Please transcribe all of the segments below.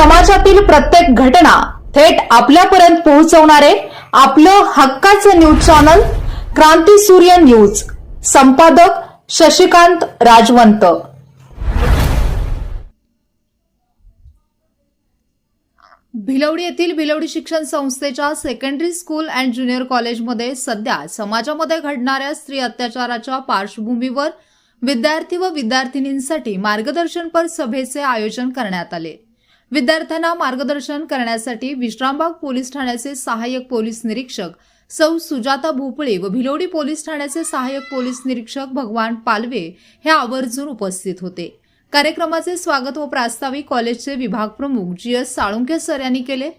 समाजातील प्रत्येक घटना थेट आपल्यापर्यंत पोहोचवणारे आपलं हक्काचं न्यूज चॅनल क्रांती सूर्य न्यूज. संपादक शशिकांत राजवंत. भिलवडी येथील भिलवडी शिक्षण संस्थेच्या सेकंडरी स्कूल अँड ज्युनियर कॉलेजमध्ये सध्या समाजामध्ये घडणाऱ्या स्त्री अत्याचाराच्या पार्श्वभूमीवर विद्यार्थी व विद्यार्थिनींसाठी मार्गदर्शनपर सभेचे आयोजन करण्यात आले. विद्यार्थ्यांना मार्गदर्शन करण्यासाठी विश्रामबाग पोलीस ठाण्याचे सहाय्यक पोलीस निरीक्षक सौ सुजाता भोपळे व भिलोडी पोलीस ठाण्याचे सहाय्यक पोलीस निरीक्षक भगवान पालवे हे आवर्जून उपस्थित होते. कार्यक्रमाचे स्वागत व प्रास्ताविक कॉलेजचे विभाग प्रमुख जी एस साळुंके सर यांनी केले.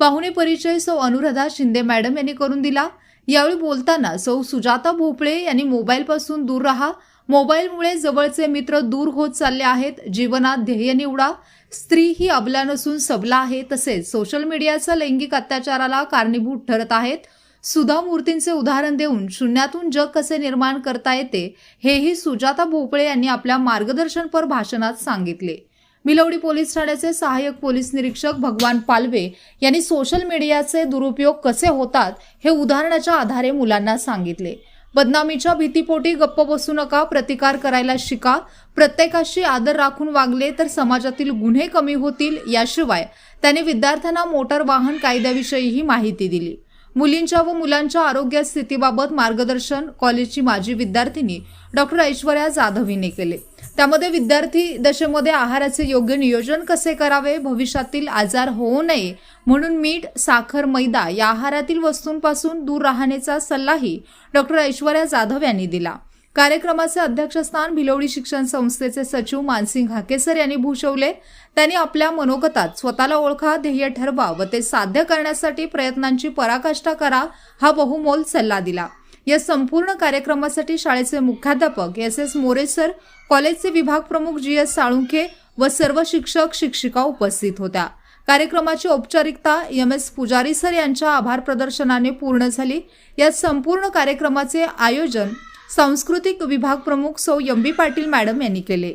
पाहुणे परिचय सौ अनुराधा शिंदे मॅडम यांनी करून दिला. यावेळी बोलताना सौ सुजाता भोपळे यांनी मोबाईलपासून दूर राहा. मोबाईलमुळे जवळचे मित्र दूर होत चालले आहेत. जीवनात ध्येय निवडा. स्त्री ही अबला नसून सबला आहे. तसेच सोशल मीडियाचा लैंगिक अत्याचाराला कारणीभूत ठरत आहेत. सुधा मूर्तींचे उदाहरण देऊन शून्यातून जग कसे निर्माण करता येते हेही सुजाता भोपळे यांनी आपल्या मार्गदर्शनपर भाषणात सांगितले. मिलवडी पोलीस ठाण्याचे सहाय्यक पोलीस निरीक्षक भगवान पालवे यांनी सोशल मीडियाचे दुरुपयोग कसे होतात हे उदाहरणाच्या आधारे मुलांना सांगितले. बदनामीच्या भीतीपोटी गप्प बसू नका प्रतिकार करायला शिका. प्रत्येकाशी आदर राखून वागले तर समाजातील गुन्हे कमी होतील याशिवाय त्याने विद्यार्थ्यांना मोटार वाहन कायद्याविषयीही माहिती दिली. मुलींच्या व मुलांच्या आरोग्य स्थितीबाबत मार्गदर्शन कॉलेजची माजी विद्यार्थिनी डॉक्टर ऐश्वर्या जाधव हिने केले. त्यामध्ये विद्यार्थी दशेमध्ये आहाराचे योग्य नियोजन कसे करावे? भविष्यातील आजार होऊ नये म्हणून मीठ साखर मैदा या आहारातील वस्तूंपासून दूर राहण्याचा सल्लाही डॉक्टर ऐश्वर्या जाधव यांनी दिला. कार्यक्रमाचे अध्यक्षस्थान भिलवडी शिक्षण संस्थेचे सचिव मानसिंग हाकेसर यांनी भूषवले. त्यांनी आपल्या मनोगतात स्वतःला ओळखा ध्येय ठरवा व ते साध्य करण्यासाठी प्रयत्नांची पराकाष्ठा करा हा बहुमोल सल्ला दिला. या संपूर्ण कार्यक्रमासाठी शाळेचे मुख्याध्यापक एस एस मोरे सर कॉलेजचे विभाग प्रमुख जी एस साळुंखे व सर्व शिक्षक शिक्षिका उपस्थित होत्या. कार्यक्रमाची औपचारिकता एम एस पुजारी सर यांच्या आभार प्रदर्शनाने पूर्ण झाली. या संपूर्ण कार्यक्रमाचे आयोजन सांस्कृतिक विभाग प्रमुख सौ एम बी पाटील मॅडम यांनी केले.